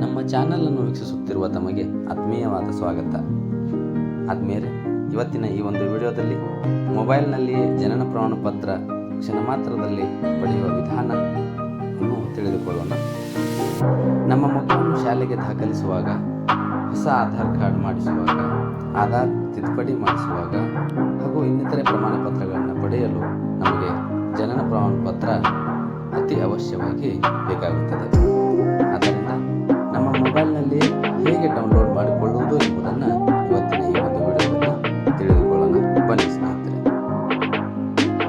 ನಮ್ಮ ಚಾನಲನ್ನು ವೀಕ್ಷಿಸುತ್ತಿರುವ ತಮಗೆ ಆತ್ಮೀಯವಾದ ಸ್ವಾಗತ. ಆದ್ಮೇಲೆ ಇವತ್ತಿನ ಈ ಒಂದು ವಿಡಿಯೋದಲ್ಲಿ ಮೊಬೈಲ್ನಲ್ಲಿಯೇ ಜನನ ಪ್ರಮಾಣ ಪತ್ರ ಕ್ಷಣ ಮಾತ್ರದಲ್ಲಿ ಪಡೆಯುವ ವಿಧಾನವನ್ನು ತಿಳಿದುಕೊಳ್ಳೋಣ. ನಮ್ಮ ಮಕ್ಕಳನ್ನು ಶಾಲೆಗೆ ದಾಖಲಿಸುವಾಗ, ಹೊಸ ಆಧಾರ್ ಕಾರ್ಡ್ ಮಾಡಿಸುವಾಗ, ಆಧಾರ್ ತಿದ್ದುಪಡಿ ಮಾಡಿಸುವಾಗ, ಹಾಗೂ ಇನ್ನಿತರೆ ಪ್ರಮಾಣ ಪತ್ರಗಳನ್ನು ಪಡೆಯಲು ನಮಗೆ ಜನನ ಪ್ರಮಾಣ ಪತ್ರ ಅತಿ ಅವಶ್ಯವಾಗಿ ಬೇಕಾಗುತ್ತದೆ. ಆದ್ದರಿಂದ ನಮ್ಮ ಮೊಬೈಲ್ನಲ್ಲಿ ಹೇಗೆ ಡೌನ್ಲೋಡ್ ಮಾಡಿಕೊಳ್ಳುವುದು ಎಂಬುದನ್ನು ಇವತ್ತಿನ ಈ ಒಂದು ವಿಡಿಯೋದಲ್ಲಿ ತಿಳಿದುಕೊಳ್ಳೋಣ. ಬನ್ನಿ ಸ್ನೇಹಿತರೆ.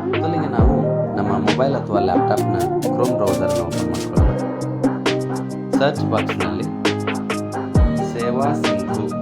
ಮೊದಲಿಗೆ ನಾವು ನಮ್ಮ ಮೊಬೈಲ್ ಅಥವಾ ಲ್ಯಾಪ್ಟಾಪ್ನ ಕ್ರೋಮ್ ಬ್ರೌಸರ್ನ ಓಪನ್ ಮಾಡಿಕೊಳ್ಳೋಣ. ಸರ್ಚ್ ಬಾಕ್ಸ್ನಲ್ಲಿ ಸೇವಾ ಸಿಂಧು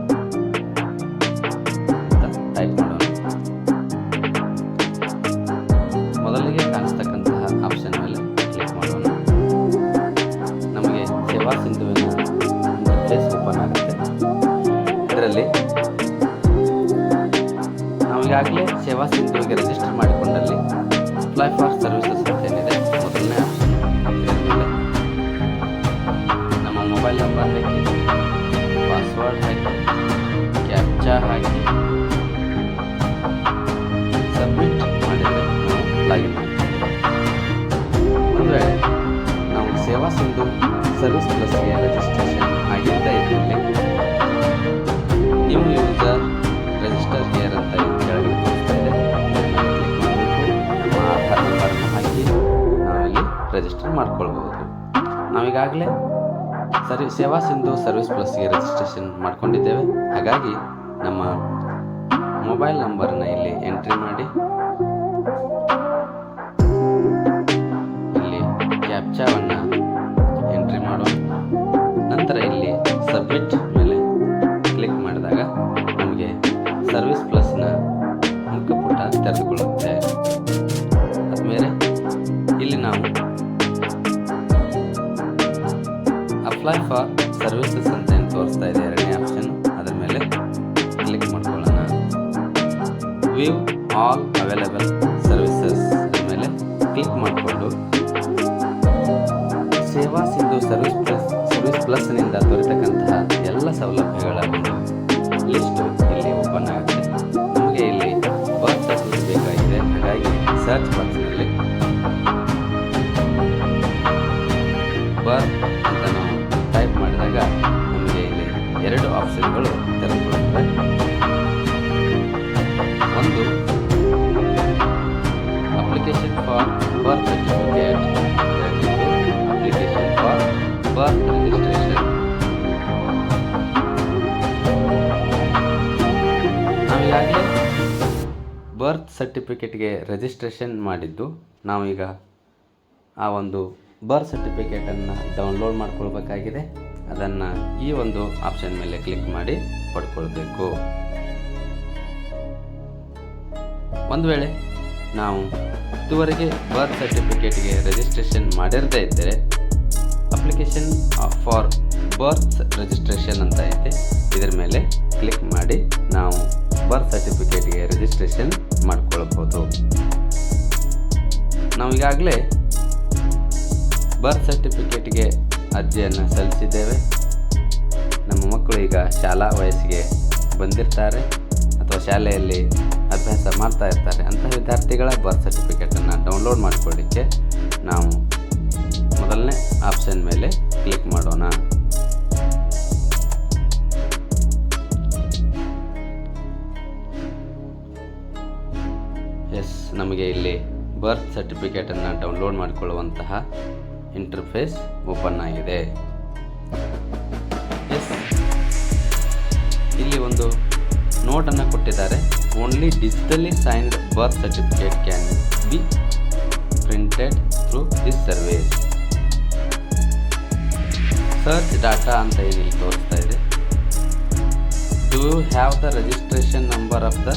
ನಂಬರ್ ಹಾಕಿ ಪಾಸ್ವರ್ಡ್ ಹಾಕಿ ಕ್ಯಾಪ್ಚಾ ಹಾಕಿ ಸಬ್ಮಿಟ್ ಮಾಡಿದರೆ ನಾವು ಲಾಗಿನ್ ಒಂದು ನಾವು ಸೇವಾ ಸಿಂಧು ಸರ್ವಿಸ್ ಪ್ಲಸ್ಗೆ ರಿಜಿಸ್ಟ್ರೇಷನ್ ಆಗಿರ್ತಾ ಇದ್ದಲ್ಲಿ ನ್ಯೂ ಯೂಸರ್ ರಿಜಿಸ್ಟರ್ ಹಿಯರ್ ಅಂತ ಕೆಳಗಡೆ ತೋರಿಸ್ತಾ ಇದೆ. ಆಧಾರ್ ನಂಬರ್ನ ಹಾಕಿ, ನಾವಿಲ್ಲಿ ರಿಜಿಸ್ಟರ್ ಮಾಡ್ಕೊಳ್ಬೋದು ನಾವೀಗಾಗಲೇ ಸರಿ, ಸೇವಾ ಸಿಂಧು ಸರ್ವಿಸ್ ಪ್ಲಸ್ಗೆ ರಿಜಿಸ್ಟ್ರೇಷನ್ ಮಾಡ್ಕೊಂಡಿದ್ದೇವೆ. ಹಾಗಾಗಿ ನಮ್ಮ ಮೊಬೈಲ್ ನಂಬರ್ನ ಇಲ್ಲಿ ಎಂಟ್ರಿ ಮಾಡಿ. ಇಲ್ಲಿ ಕ್ಯಾಪ್ಚಾವನ್ನು ಎಂಟ್ರಿ ಮಾಡೋಣ ನಂತರ ಇಲ್ಲಿ ಸಬ್ಮಿಟ್ ಮೇಲೆ ಕ್ಲಿಕ್ ಮಾಡಿದಾಗ ನಮಗೆ ಸರ್ವಿಸ್ ಪ್ಲಸ್ನ ಮುಖಪುಟ ತೆರೆದುಕೊಳ್ಳುತ್ತೆ. ಆದಮೇಲೆ ಇಲ್ಲಿ ನಾವು ಅಪ್ಲೈ ಫಾರ್ ಸರ್ವಿಸಸ್ ಅಂತ ಏನು ತೋರಿಸ್ತಾ ಇದೆ ಎರಡನೇ ಆಪ್ಷನ್ ಅದರ ಮೇಲೆ ಕ್ಲಿಕ್ ಮಾಡ್ಕೊಳ್ಳೋಣ. ವ್ಯೂ ಆಲ್ ಅವೈಲೇಬಲ್ ಸರ್ವಿಸಸ್ ಮೇಲೆ ಕ್ಲಿಕ್ ಮಾಡಿಕೊಂಡು. Seva Sindhu service plus service ಪ್ಲಸ್ನಿಂದ ದೊರೆತಕ್ಕಂತಹ ಎಲ್ಲ ಸೌಲಭ್ಯಗಳ ಒಂದು ಲಿಸ್ಟು ಇಲ್ಲಿ ಓಪನ್ ಆಗುತ್ತೆ. ನಮಗೆ ಇಲ್ಲಿ ಬರ್ತ್ ಬೇಕಾಗಿದೆ. ಹಾಗಾಗಿ ಸರ್ಚ್ ಬಾಕ್ಸ್ನಲ್ಲಿ ಬರ್ತ್ ಮಾಡಿದಾಗ ನಮಗೆ ಇಲ್ಲಿ ಎರಡು ಆಪ್ಷನ್ಗಳು ತೆರೆದುಕೊಳ್ಳುತ್ತವೆ. ಒಂದು application for birth certificate application for birth registration ನಾವೀಗಾಗಲೇ birth ಸರ್ಟಿಫಿಕೇಟ್ಗೆ ರಿಜಿಸ್ಟ್ರೇಷನ್ ಮಾಡಿದ್ದು. ನಾವೀಗ ಆ ಒಂದು ಬರ್ತ್ ಸರ್ಟಿಫಿಕೇಟನ್ನು ಡೌನ್ಲೋಡ್ ಮಾಡ್ಕೊಳ್ಬೇಕಾಗಿದೆ. ಅದನ್ನು ಈ ಒಂದು ಆಪ್ಷನ್ ಮೇಲೆ ಕ್ಲಿಕ್ ಮಾಡಿ ಪಡ್ಕೊಳ್ಬೇಕು. ಒಂದು ವೇಳೆ ನಾವು ಇದುವರೆಗೆ ಬರ್ತ್ ಸರ್ಟಿಫಿಕೇಟ್ಗೆ ರಿಜಿಸ್ಟ್ರೇಷನ್ ಮಾಡಿರದೇ ಇದ್ದರೆ ಅಪ್ಲಿಕೇಶನ್ ಫಾರ್ ಬರ್ತ್ ರಿಜಿಸ್ಟ್ರೇಷನ್ ಅಂತ ಇದೆ ಇದರ ಮೇಲೆ ಕ್ಲಿಕ್ ಮಾಡಿ ನಾವು ಬರ್ತ್ ಸರ್ಟಿಫಿಕೇಟ್ಗೆ ರಿಜಿಸ್ಟ್ರೇಷನ್ ಮಾಡ್ಕೊಳ್ಬೋದು. ನಾವು ಈಗಾಗಲೇ ಬರ್ತ್ ಸರ್ಟಿಫಿಕೇಟ್ಗೆ ಅರ್ಜಿಯನ್ನು ಸಲ್ಲಿಸಿದ್ದೇವೆ. ನಮ್ಮ ಮಕ್ಕಳು ಈಗ ಶಾಲಾ ವಯಸ್ಸಿಗೆ ಬಂದಿರ್ತಾರೆ ಅಥವಾ ಶಾಲೆಯಲ್ಲಿ ಅಭ್ಯಾಸ ಮಾಡ್ತಾ ಇರ್ತಾರೆ. ಅಂತಹ ವಿದ್ಯಾರ್ಥಿಗಳ ಬರ್ತ್ ಸರ್ಟಿಫಿಕೇಟನ್ನು ಡೌನ್ಲೋಡ್ ಮಾಡಿಕೊಳ್ಳಿಕ್ಕೆ ನಾವು ಮೊದಲನೇ ಆಪ್ಷನ್ ಮೇಲೆ ಕ್ಲಿಕ್ ಮಾಡೋಣ. ಎಸ್ ನಮಗೆ ಇಲ್ಲಿ ಬರ್ತ್ ಸರ್ಟಿಫಿಕೇಟನ್ನು ಡೌನ್ಲೋಡ್ ಮಾಡಿಕೊಳ್ಳುವಂತಹ ಇಂಟರ್ಫೇಸ್ ಓಪನ್ ಆಗಿದೆ. ಎಸ್ ಇಲ್ಲಿ ಒಂದು ನೋಟನ್ನು ಕೊಟ್ಟಿದ್ದಾರೆ. Only digitally signed birth certificate can be printed through this services search data ಅಂತ ಇಲ್ಲಿ ತೋರಿಸ್ತಾ ಇದೆ. Do you have the registration number of the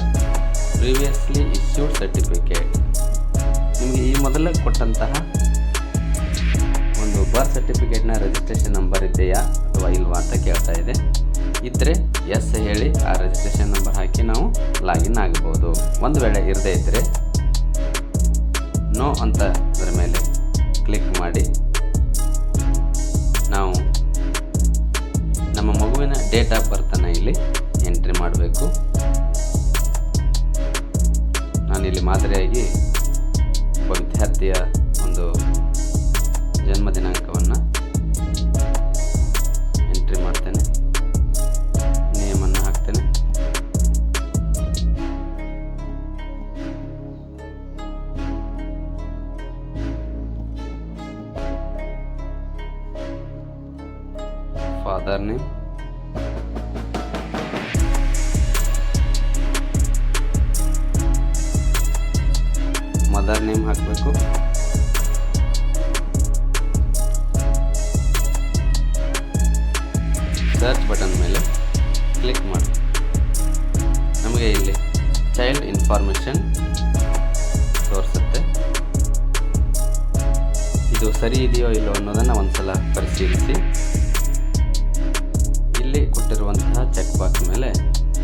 previously issued certificate ನಿಮಗೆ ಈ ಮೊದಲೇ ಕೊಟ್ಟಂತಹ ಒಂದು ಬರ್ತ್ ಸರ್ಟಿಫಿಕೇಟ್ನ ರಿಜಿಸ್ಟ್ರೇಷನ್ ನಂಬರ್ ಇದೆಯಾ ಅಥವಾ ಇಲ್ವಾ ಅಂತ ಕೇಳ್ತಾ ಇದೆ. ಇದ್ದರೆ ಎಸ್ ಹೇಳಿ ಆ ರಿಜಿಸ್ಟ್ರೇಷನ್ ನಂಬರ್ ಹಾಕಿ ನಾವು ಲಾಗಿನ್ ಆಗ್ಬೋದು. ಒಂದು ವೇಳೆ ಇರದೇ ಇದ್ದರೆ ನೋ ಅಂತ ಅದರ ಮೇಲೆ ಕ್ಲಿಕ್ ಮಾಡಿ ನಾವು ನಮ್ಮ ಮಗುವಿನ ಡೇಟ್ ಆಫ್ ಬರ್ತನ್ನು ಇಲ್ಲಿ ಎಂಟ್ರಿ ಮಾಡಬೇಕು. ನಾನಿಲ್ಲಿ ಮಾದರಿಯಾಗಿ ಒಬ್ಬ ವಿದ್ಯಾರ್ಥಿಯ ಒಂದು ಜನ್ಮ ದಿನಾಂಕವನ್ನು ಎಂಟ್ರಿ ಮಾಡ್ತೇನೆ. ನೇಮನ್ನು ಹಾಕ್ತೇನೆ. ಫಾದರ್ ನೇಮ್ ಮದರ್ ನೇಮ್ ಹಾಕಬೇಕು. ಇದು ಸರಿ ಇದೆಯೋ ಇಲ್ಲೋ ಅನ್ನೋದನ್ನು ಒಂದ್ಸಲ ಪರಿಶೀಲಿಸಿ. ಇಲ್ಲಿ ಕೊಟ್ಟಿರುವಂತಹ ಚೆಕ್ ಬಾಕ್ಸ್ ಮೇಲೆ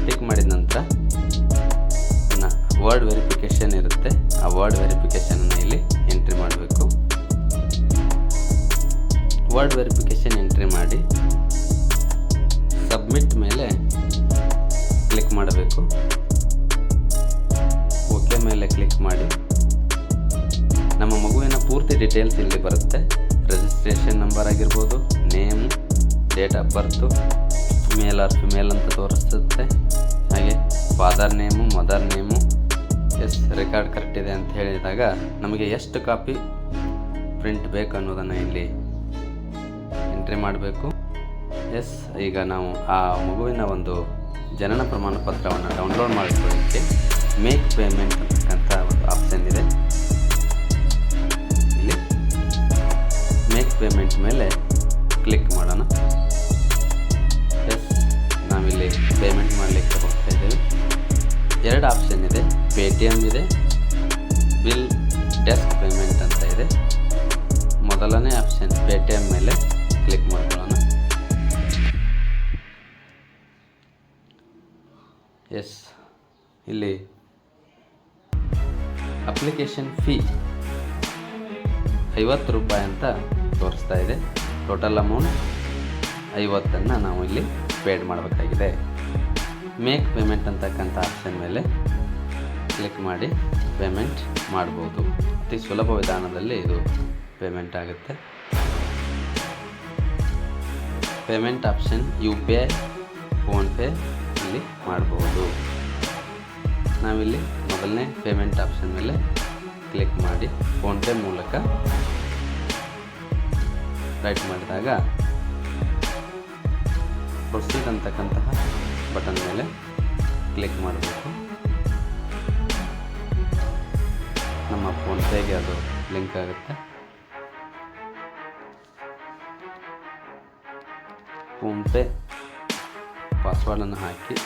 ಕ್ಲಿಕ್ ಮಾಡಿದ ನಂತರ ವರ್ಡ್ ವೆರಿಫಿಕೇಷನ್ ಇರುತ್ತೆ. ಆ ವರ್ಡ್ ವೆರಿಫಿಕೇಷನನ್ನು ಇಲ್ಲಿ ಎಂಟ್ರಿ ಮಾಡಬೇಕು. ವರ್ಡ್ ವೆರಿಫಿಕೇಷನ್ ಎಂಟ್ರಿ ಮಾಡಿ ಸಬ್ಮಿಟ್ ಮೇಲೆ ಕ್ಲಿಕ್ ಮಾಡಬೇಕು. ಓಕೆ ಮೇಲೆ ಕ್ಲಿಕ್ ಮಾಡಿ. ನಮ್ಮ ಮಗುವಿನ ಪೂರ್ತಿ ಡೀಟೇಲ್ಸ್ ಇಲ್ಲಿ ಬರುತ್ತೆ. ರಿಜಿಸ್ಟ್ರೇಷನ್ ನಂಬರ್ ಆಗಿರ್ಬೋದು name date of birth male or female ಅಂತ ತೋರಿಸುತ್ತೆ. ಹಾಗೆ father name mother name yes record correct ಇದೆ ಅಂತ ಹೇಳಿದಾಗ ನಮಗೆ ಎಷ್ಟು ಕಾಪಿ ಪ್ರಿಂಟ್ ಬೇಕು ಅನ್ನೋದನ್ನು ಇಲ್ಲಿ ಎಂಟ್ರಿ ಮಾಡಬೇಕು. ಎಸ್ ಈಗ ನಾವು ಆ ಮಗುವಿನ ಒಂದು ಜನನ ಪ್ರಮಾಣ ಪತ್ರವನ್ನು ಡೌನ್ಲೋಡ್ ಮಾಡಿಕೊಳ್ಳಿಕ್ಕೆ ಮೇಕ್ ಪೇಮೆಂಟ್ ಡೆಸ್ಕ್ ಪೇಮೆಂಟ್ ಅಂತ ಇದೆ. ಮೊದಲನೇ ಆಪ್ಷನ್ ಪೇ ಟಿ ಎಂ ಮೇಲೆ ಕ್ಲಿಕ್ ಮಾಡ್ಕೊಳ್ಳೋಣ. ಎಸ್ ಇಲ್ಲಿ ಅಪ್ಲಿಕೇಶನ್ ಫೀ ಐವತ್ತು ರೂಪಾಯಿ ಅಂತ ತೋರಿಸ್ತಾ ಇದೆ. ಟೋಟಲ್ ಅಮೌಂಟ್ ಐವತ್ತನ್ನು ನಾವು ಇಲ್ಲಿ ಪೇಡ್ ಮಾಡಬೇಕಾಗಿದೆ. ಮೇಕ್ ಪೇಮೆಂಟ್ ಅಂತಕ್ಕಂಥ ಆಪ್ಷನ್ ಮೇಲೆ ಕ್ಲಿಕ್ ಮಾಡಿ ಪೇಮೆಂಟ್ ಮಾಡ್ಬೋದು. ಅತಿ ಸುಲಭ ವಿಧಾನದಲ್ಲಿ ಇದು ಪೇಮೆಂಟ್ ಆಗುತ್ತೆ. Payment option U P I PhonePe ಇಲ್ಲಿ ಮಾಡ್ಬೋದು. ನಾವಿಲ್ಲಿ ಮೊದಲನೇ ಪೇಮೆಂಟ್ ಆಪ್ಷನ್ ಮೇಲೆ ಕ್ಲಿಕ್ ಮಾಡಿ ಫೋನ್ಪೇ ಮೂಲಕ ರೈಟ್ ಮಾಡಿದಾಗ ಪ್ರೊಸೀಡ್ ಅಂತಕ್ಕಂತಹ ಬಟನ್ ಮೇಲೆ ಕ್ಲಿಕ್ ಮಾಡಬೇಕು. ಫೋನ್ಪೇಗೆ ಅದು ಲಿಂಕ್ ಆಗುತ್ತೆ. ಫೋನ್ಪೇ ಪಾಸ್ವರ್ಡನ್ನು ಹಾಕಿ.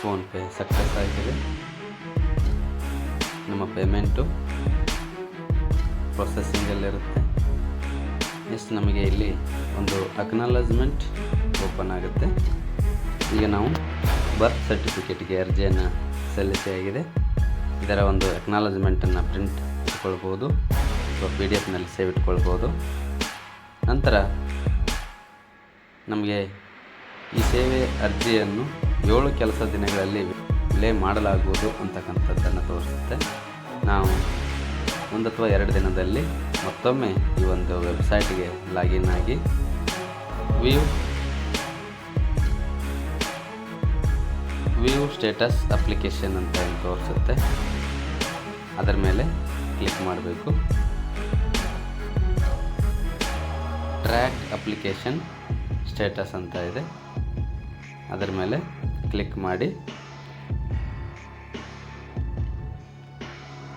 ಫೋನ್ಪೇ ಸಕ್ಸಸ್ ಆಗಿದೆ. ನಮ್ಮ ಪೇಮೆಂಟು ಪ್ರೊಸೆಸಿಂಗಲ್ಲಿರುತ್ತೆ ನೆಕ್ಸ್ಟ್ ನಮಗೆ ಇಲ್ಲಿ ಒಂದು ಅಕ್ನಾಲಜ್ಮೆಂಟ್ ಓಪನ್ ಆಗುತ್ತೆ. ಈಗ ನಾವು ಬರ್ತ್ ಸರ್ಟಿಫಿಕೇಟ್ಗೆ ಅರ್ಜಿಯನ್ನು ಸಲ್ಲಿಸಿಯಾಗಿದೆ ಇದರ ಒಂದು ಎಕ್ನಾಲಜ್ಮೆಂಟನ್ನು ಪ್ರಿಂಟ್ ಇಟ್ಕೊಳ್ಬೋದು ಅಥವಾ ಪಿ ಡಿ ಎಫ್ನಲ್ಲಿ ಸೇವ್ ಇಟ್ಕೊಳ್ಬೋದು. ನಂತರ ನಮಗೆ ಈ ಸೇವೆ ಅರ್ಜಿಯನ್ನು ಏಳು ಕೆಲಸ ದಿನಗಳಲ್ಲಿ ವಿಲೇ ಮಾಡಲಾಗುವುದು ಅಂತಕ್ಕಂಥದ್ದನ್ನು ತೋರಿಸುತ್ತೆ. ನಾವು ಒಂದು ಅಥವಾ ಎರಡು ದಿನದಲ್ಲಿ ಮತ್ತೊಮ್ಮೆ ಈ ಒಂದು ವೆಬ್ಸೈಟ್ಗೆ ಲಾಗಿನ್ ಆಗಿ ವ್ಯೂ ವ್ಯೂ ಸ್ಟೇಟಸ್ ಅಪ್ಲಿಕೇಶನ್ ಅಂತ ಏನು ತೋರಿಸುತ್ತೆ. ಅದರ ಮೇಲೆ ಕ್ಲಿಕ್ ಮಾಡಬೇಕು. ಟ್ರ್ಯಾಕ್ ಅಪ್ಲಿಕೇಶನ್ ಸ್ಟೇಟಸ್ ಅಂತ ಇದೆ. ಅದರ ಮೇಲೆ ಕ್ಲಿಕ್ ಮಾಡಿ.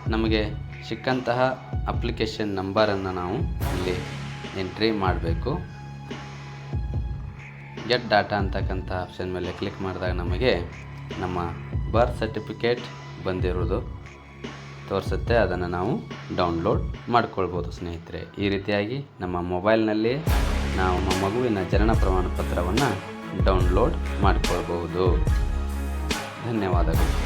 ನಮಗೆ ಸಿಕ್ಕಂತಹ ಅಪ್ಲಿಕೇಶನ್ ನಂಬರನ್ನು ನಾವು ಇಲ್ಲಿ ಎಂಟ್ರಿ ಮಾಡಬೇಕು. ಗೆಟ್ ಡಾಟಾ ಅಂತಕ್ಕಂಥ ಆಪ್ಷನ್ ಮೇಲೆ ಕ್ಲಿಕ್ ಮಾಡಿದಾಗ ನಮಗೆ ನಮ್ಮ ಬರ್ತ್ ಸರ್ಟಿಫಿಕೇಟ್ ಬಂದಿರೋದು. ತೋರಿಸುತ್ತೆ, ಅದನ್ನು ನಾವು ಡೌನ್ಲೋಡ್ ಮಾಡ್ಕೊಳ್ಬೋದು ಸ್ನೇಹಿತರೆ. ಈ ರೀತಿಯಾಗಿ ನಮ್ಮ ಮೊಬೈಲ್ನಲ್ಲಿ ನಾವು ನಮ್ಮ ಮಗುವಿನ ಜನನ ಪ್ರಮಾಣ ಪತ್ರವನ್ನು ಡೌನ್ಲೋಡ್ ಮಾಡಿಕೊಳ್ಬಹುದು ಧನ್ಯವಾದಗಳು.